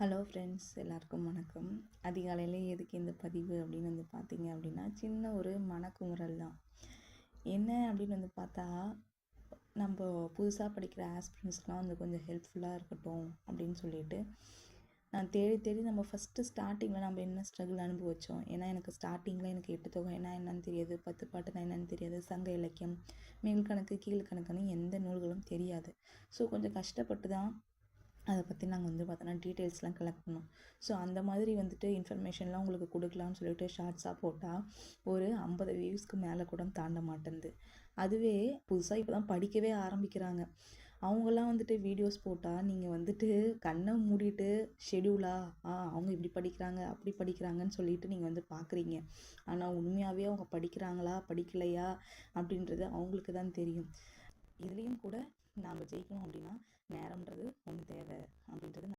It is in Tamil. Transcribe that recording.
ஹலோ ஃப்ரெண்ட்ஸ் எல்லாருக்கும் வணக்கம். அதிகாலையில் எதுக்கு இந்த பதிவு அப்படின்னு வந்து பார்த்தீங்க அப்படின்னா சின்ன ஒரு மனக்குமுறல் தான். என்ன அப்படின்னு வந்து பார்த்தா நம்ம புதுசாக படிக்கிற ஆஸ்பிரண்ட்ஸ்க்கெலாம் வந்து கொஞ்சம் ஹெல்ப்ஃபுல்லாக இருக்கட்டும் அப்படின்னு சொல்லிட்டு நான் தேடி தேடி நம்ம ஃபஸ்ட்டு ஸ்டார்டிங்கில் நம்ம என்ன ஸ்ட்ரகிள் அனுபவித்தோம் ஏன்னா எனக்கு ஸ்டார்டிங்கில் எனக்கு எட்டு தொகை என்ன என்னன்னு தெரியாது பத்து பாட்டுனா என்னன்னு தெரியாது சங்க இலக்கியம் மேல் கணக்கு கீழ்கணக்குன்னு எந்த நூல்களும் தெரியாது. ஸோ கொஞ்சம் கஷ்டப்பட்டு தான் அதை பற்றி நாங்கள் வந்து பார்த்தோன்னா டீட்டெயில்ஸ்லாம் கலெக்ட் பண்ணோம். ஸோ அந்த மாதிரி வந்துட்டு இன்ஃபர்மேஷன்லாம் உங்களுக்கு கொடுக்கலான்னு சொல்லிட்டு ஷார்ட்ஸாக போட்டால் ஒரு ஐம்பது வியூஸ்க்கு மேலே கூட தாண்ட மாட்டேங்குது அதுவே புதுசாக இப்போ தான் படிக்கவே ஆரம்பிக்கிறாங்க. அவங்கெல்லாம் வந்துட்டு வீடியோஸ் போட்டால் நீங்கள் வந்துட்டு கண்ணை மூடிட்டு ஷெடியூலா ஆ அவங்க இப்படி படிக்கிறாங்க அப்படி படிக்கிறாங்கன்னு சொல்லிட்டு நீங்கள் வந்து பார்க்குறீங்க ஆனால் உண்மையாகவே அவங்க படிக்கிறாங்களா படிக்கலையா அப்படின்றது அவங்களுக்கு தான் தெரியும். இதுலேயும் கூட நாம் ஜெயிக்கணும் அப்படின்னா நேரம்ன்றது